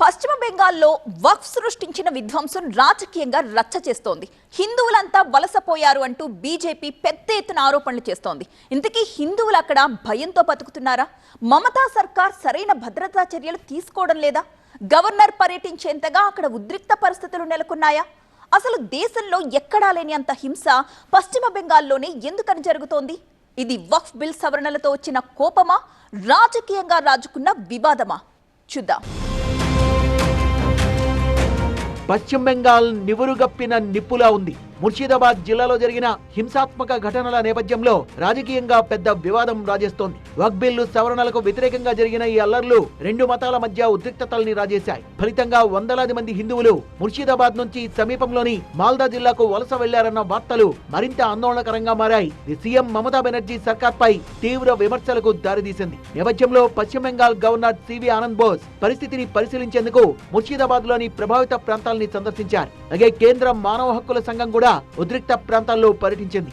పశ్చిమ బెంగాల్లో వక్ఫ్ సృష్టించిన విధ్వంసం రాజకీయంగా రచ్చ చేస్తోంది. హిందువులంతా వలసపోయారు అంటూ బీజేపీ పెద్ద ఎత్తున ఆరోపణలు చేస్తోంది. ఇంతకీ హిందువులు అక్కడ భయంతో బతుకుతున్నారా? మమతా సర్కార్ సరైన భద్రతా చర్యలు తీసుకోవడం లేదా? గవర్నర్ పర్యటించేంతగా అక్కడ ఉద్రిక్త పరిస్థితులు నెలకొన్నాయా? అసలు దేశంలో ఎక్కడా లేని అంత హింస పశ్చిమ బెంగాల్లోనే ఎందుకని జరుగుతోంది? ఇది వక్ఫ్ బిల్ సవరణలతో వచ్చిన కోపమా? రాజకీయంగా రాజుకున్న వివాదమా? చూద్దాం. పశ్చిమ బెంగాల్ నివురుగప్పిన నిప్పులా ఉంది. ముర్షిదాబాద్ జిల్లాలో జరిగిన హింసాత్మక ఘటనల నేపథ్యంలో రాజకీయంగా పెద్ద వివాదం రాజేస్తోంది. వక్బిల్లు సవరణలకు వ్యతిరేకంగా జరిగిన ఈ అల్లర్లు రెండు మతాల మధ్య ఉద్రిక్తతల్ని రాజేశాయి. ఫలితంగా వందలాది మంది హిందువులు ముర్షిదాబాద్ నుంచి సమీపంలోని మాల్దా జిల్లాకు వలస వెళ్ళారన్న వార్తలు మరింత ఆందోళనకరంగా మారాయి. ఇది సీఎం మమతా బెనర్జీ సర్కార్ పై తీవ్ర విమర్శలకు దారితీసింది. నేపథ్యంలో పశ్చిమ Bengal governor C V Anand Bose పరిస్థితిని పరిశీలించేందుకు ముర్షిదాబాద్లోని ప్రభావిత ప్రాంతాలని సందర్శించారు. అలాగే కేంద్ర మానవ హక్కుల సంఘం కూడా ఉద్రిక్త ప్రాంతాల్లో పర్యటించింది.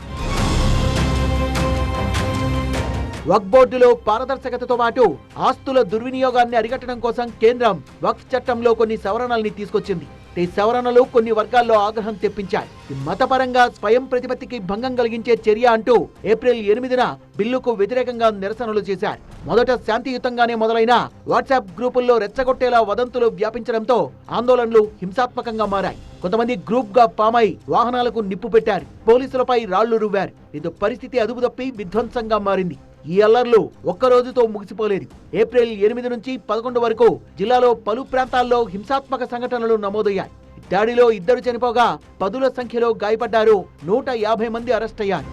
వక్ బోర్డులో పారదర్శకతతో పాటు ఆస్తుల దుర్వినియోగాన్ని అరికట్టడం కోసం కేంద్రం వక్ఫ్ చట్టంలో కొన్ని సవరణల్ని తీసుకొచ్చింది. ఈ సవరణలు కొన్ని వర్గాల్లో ఆగ్రహం తెప్పించాయి. మతపరంగా స్వయం ప్రతిపత్తికి భంగం కలిగించే చర్య అంటూ ఏప్రిల్ ఎనిమిదిన బిల్లుకు వ్యతిరేకంగా నిరసనలు చేశారు. మొదట శాంతియుతంగానే మొదలైన వాట్సాప్ గ్రూపుల్లో రెచ్చగొట్టేలా వదంతులు వ్యాపించడంతో ఆందోళనలు హింసాత్మకంగా మారాయి. కొంతమంది గ్రూప్గా పామై వాహనాలకు నిప్పు పెట్టారు. పోలీసులపై రాళ్ళు రువ్వారు. ఇది పరిస్థితి అదుపు తప్పి విధ్వంసంగా మారింది. ఈ అల్లర్లు ఒక్క రోజుతో ముగిసిపోలేదు. ఏప్రిల్ ఎనిమిది నుంచి పదకొండు వరకు జిల్లాలో పలు ప్రాంతాల్లో హింసాత్మక సంఘటనలు నమోదయ్యాయి. దాడిలో ఇద్దరు చనిపోగా పదుల సంఖ్యలో గాయపడ్డారు నూట యాభై మంది అరెస్ట్ అయ్యారు.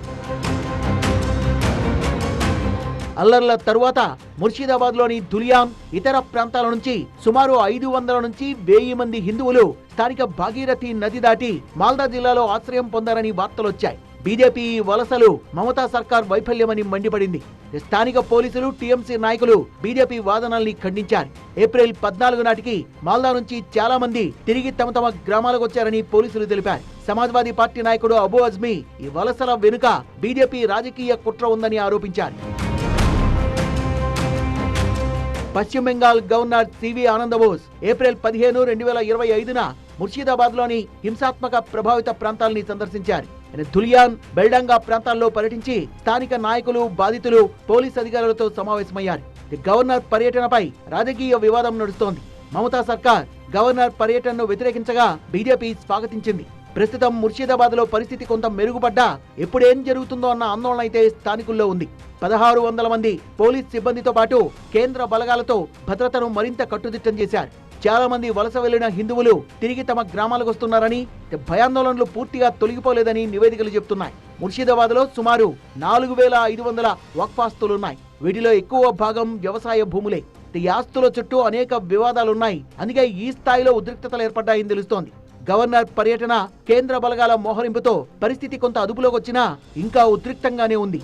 అల్లర్ల తరువాత ముర్షిదాబాద్లోని దులియాం ఇతర ప్రాంతాల నుంచి సుమారు ఐదు వందల నుంచి వెయ్యి మంది హిందువులు స్థానిక భాగీరథి నది దాటి మాల్దా జిల్లాలో ఆశ్రయం పొందారని వార్తలొచ్చాయి. బీజేపీ ఈ వలసలు మమతా సర్కార్ వైఫల్యమని మండిపడింది. స్థానిక పోలీసులు టీఎంసీ నాయకులు బీజేపీ వాదనల్ని ఖండించారు. ఏప్రిల్ పద్నాలుగు నాటికి మాల్దా నుంచి చాలా మంది తిరిగి తమ తమ గ్రామాలకు వచ్చారని పోలీసులు తెలిపారు. సమాజ్వాదీ పార్టీ నాయకుడు అబు అజ్మీ ఈ వలసల వెనుక బీజేపీ రాజకీయ కుట్ర ఉందని ఆరోపించారు. పశ్చిమ Bengal governor CV Ananda Bose April పదిహేను రెండు వేల ఇరవై ఐదున ముర్షిదాబాద్లోని హింసాత్మక ప్రభావిత ప్రాంతాలని సందర్శించారు. ధులియాన్ బెల్డంగా ప్రాంతాల్లో పర్యటించి స్థానిక నాయకులు బాధితులు పోలీస్ అధికారులతో సమావేశమయ్యారు. ఈ గవర్నర్ పర్యటనపై రాజకీయ వివాదం నడుస్తోంది. మమతా సర్కార్ గవర్నర్ పర్యటనను వ్యతిరేకించగా బీజేపీ స్వాగతించింది. ప్రస్తుతం ముర్షిదాబాద్లో పరిస్థితి కొంత మెరుగుపడ్డా ఎప్పుడేం జరుగుతుందో అన్న ఆందోళన అయితే స్థానికుల్లో ఉంది. పదహారు వందల మంది పోలీస్ సిబ్బందితో పాటు కేంద్ర బలగాలతో భద్రతను మరింత కట్టుదిట్టం చేశారు. చాలా మంది వలస వెళ్ళిన హిందువులు తిరిగి తమ గ్రామాలకు వస్తున్నారని భయాందోళనలు పూర్తిగా తొలగిపోలేదని నివేదికలు చెబుతున్నాయి ముర్షిదాబాద్లో సుమారు నాలుగు వేల ఐదు వందల వక్ఫాస్తులున్నాయి. వీటిలో ఎక్కువ భాగం వ్యవసాయ భూములే. ఈ ఆస్తుల చుట్టూ అనేక వివాదాలున్నాయి. అందుకే ఈ స్థాయిలో ఉద్రిక్తతలు ఏర్పడ్డాయని తెలుస్తోంది. గవర్నర్ పర్యటన కేంద్ర బలగాల మోహరింపుతో పరిస్థితి కొంత అదుపులోకి వచ్చినా ఇంకా ఉద్రిక్తంగానే ఉంది.